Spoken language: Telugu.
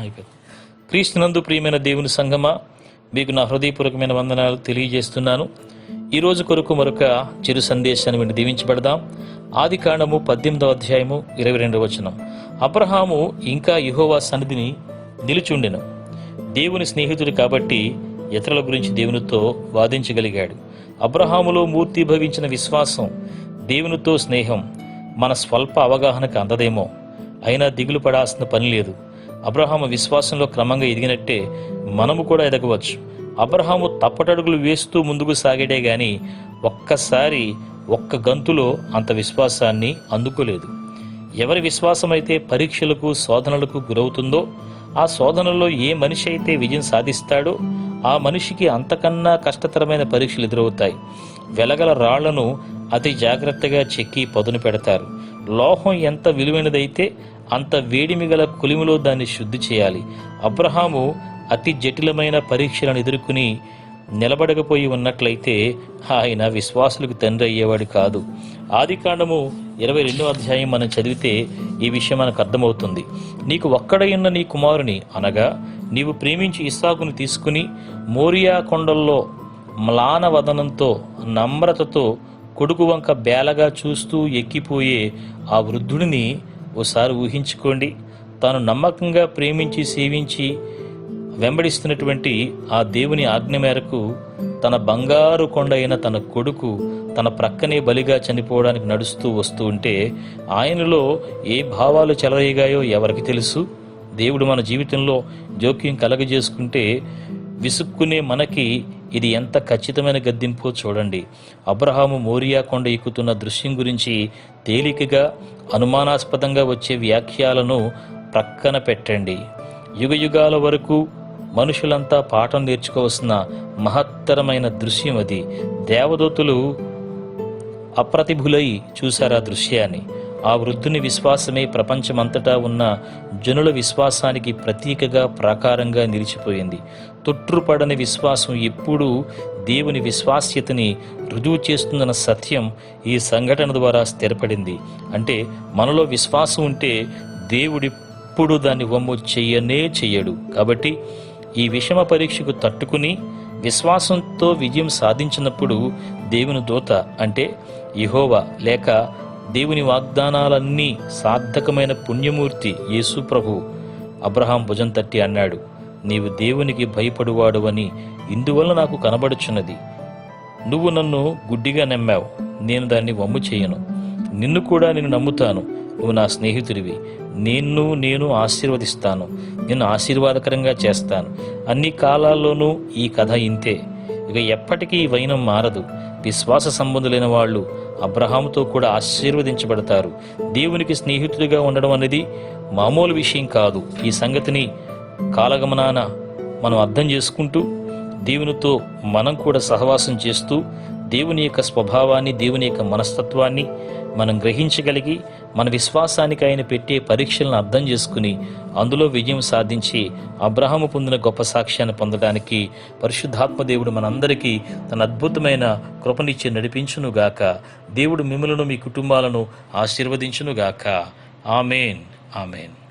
అయిపోయింది క్రీస్తునందు ప్రియమైన దేవుని సంగమా మీకు నా హృదయపూర్వకమైన వందనాలు తెలియజేస్తున్నాను. ఈ రోజు కొరకు మరొక చిరు సందేశాన్ని విని దీవించబడదాం. ఆది కాండము పద్దెనిమిదవ అధ్యాయము ఇరవై రెండవ వచనం. అబ్రహాము ఇంకా యహోవా సన్నిధిని నిలుచుండెను. దేవుని స్నేహితుడు కాబట్టి ఇతరుల గురించి దేవునితో వాదించగలిగాడు. అబ్రహాములో మూర్తి భవించిన విశ్వాసం దేవునితో స్నేహం మన స్వల్ప అవగాహనకు అందదేమో. అయినా దిగులు పడాల్సిన పని లేదు. అబ్రహాము విశ్వాసంలో క్రమంగా ఎదిగినట్టే మనము కూడా ఎదగవచ్చు. అబ్రహాము తప్పటడుగులు వేస్తూ ముందుకు సాగేడే గాని ఒక్కసారి ఒక్క గంతులో అంత విశ్వాసాన్ని అందుకోలేదు. ఎవరి విశ్వాసమైతే పరీక్షలకు శోధనలకు గురవుతుందో ఆ శోధనలో ఏ మనిషి అయితే విజయం సాధిస్తాడో ఆ మనిషికి అంతకన్నా కష్టతరమైన పరీక్షలు ఎదురవుతాయి. వెలగల రాళ్ళను అతి జాగ్రత్తగా చెక్కి పదును పెడతారు. లోహం ఎంత విలువైనదైతే అంత వేడిమి గల కులిమిలో దాన్ని శుద్ధి చేయాలి. అబ్రహాము అతి జటిలమైన పరీక్షలను ఎదుర్కొని నిలబడకపోయి ఉన్నట్లయితే ఆయన విశ్వాసులకు తండ్రి అయ్యేవాడు కాదు. ఆది కాండము ఇరవై రెండో అధ్యాయం మనం చదివితే ఈ విషయం మనకు అర్థమవుతుంది. నీకు ఒక్కడయున్న నీ కుమారుని అనగా నీవు ప్రేమించి ఇస్సాకుని తీసుకుని మోరియా కొండల్లో మ్లానవదనంతో నమ్రతతో కొడుకు వంక బేలగా చూస్తూ ఎక్కిపోయే ఆ వృద్ధుడిని ఓసారి ఊహించుకోండి. తాను నమ్మకంగా ప్రేమించి సేవించి వెంబడిస్తున్నటువంటి ఆ దేవుని ఆజ్ఞ మేరకు తన బంగారు కొండ అయిన తన కొడుకు తన ప్రక్కనే బలిగా చనిపోవడానికి నడుస్తూ వస్తూ ఉంటే ఆయనలో ఏ భావాలు చెలరేగాయో ఎవరికి తెలుసు? దేవుడు మన జీవితంలో జోక్యం కలగజేసుకుంటే విసుక్కునే మనకి ఇది ఎంత ఖచ్చితమైన గద్దింపో చూడండి. అబ్రహాము మోరియా కొండ ఎక్కుతున్న దృశ్యం గురించి తేలికగా అనుమానాస్పదంగా వచ్చే వ్యాఖ్యలను ప్రక్కన పెట్టండి. యుగ యుగాల వరకు మనుషులంతా పాఠం నేర్చుకోవాల్సిన మహత్తరమైన దృశ్యం అది. దేవదూతులు అప్రతిభులై చూశారు ఆ దృశ్యాన్ని. ఆ వృద్ధుని విశ్వాసమే ప్రపంచమంతటా ఉన్న జనుల విశ్వాసానికి ప్రతీకగా ప్రాకారంగా నిలిచిపోయింది. తొట్టుపడని విశ్వాసం ఎప్పుడూ దేవుని విశ్వాస్యతని రుజువు చేస్తుందన్న సత్యం ఈ సంఘటన ద్వారా స్థిరపడింది. అంటే మనలో విశ్వాసం ఉంటే దేవుడిప్పుడు దాన్ని వమ్ము చెయ్యనే చెయ్యడు. కాబట్టి ఈ విషమ పరీక్షకు తట్టుకుని విశ్వాసంతో విజయం సాధించినప్పుడు దేవుని దూత అంటే ఇహోవా లేక దేవుని వాగ్దానాలన్నీ సార్థకమైన పుణ్యమూర్తి యేసు ప్రభు. అబ్రహాం భుజం తట్టి అన్నాడు నీవు దేవునికి భయపడువాడు అని ఇందువల్ల నాకు కనబడుచున్నది. నువ్వు నన్ను గుడ్డిగా నమ్మావు. నేను దాన్ని వమ్ము చేయను. నిన్ను కూడా నేను నమ్ముతాను. నువ్వు నా స్నేహితుడివి. నిన్ను నేను ఆశీర్వదిస్తాను. నిన్ను ఆశీర్వాదకరంగా చేస్తాను. అన్ని కాలాల్లోనూ ఈ కథ ఇంతే. ఇక ఎప్పటికీ ఈ వైనం మారదు. విశ్వాస సంబంధులైన వాళ్ళు అబ్రహాముతో కూడా ఆశీర్వదించబడతారు. దేవునికి స్నేహితుడిగా ఉండడం అనేది మామూలు విషయం కాదు. ఈ సంగతిని కాలగమనాన మనం అర్థం చేసుకుంటూ దేవునితో మనం కూడా సహవాసం చేస్తూ దేవుని యొక్క స్వభావాన్ని దేవుని యొక్క మనస్తత్వాన్ని మనం గ్రహించగలిగి మన విశ్వాసానికి ఆయన పెట్టే పరీక్షలను అర్థం చేసుకుని అందులో విజయం సాధించి అబ్రహాము పొందిన గొప్ప సాక్ష్యాన్ని పొందడానికి పరిశుద్ధాత్మ దేవుడు మనందరికీ తన అద్భుతమైన కృపనిచ్చి నడిపించునుగాక. దేవుడు మిమ్మలను మీ కుటుంబాలను ఆశీర్వదించునుగాక. ఆమెన్. ఆమెన్.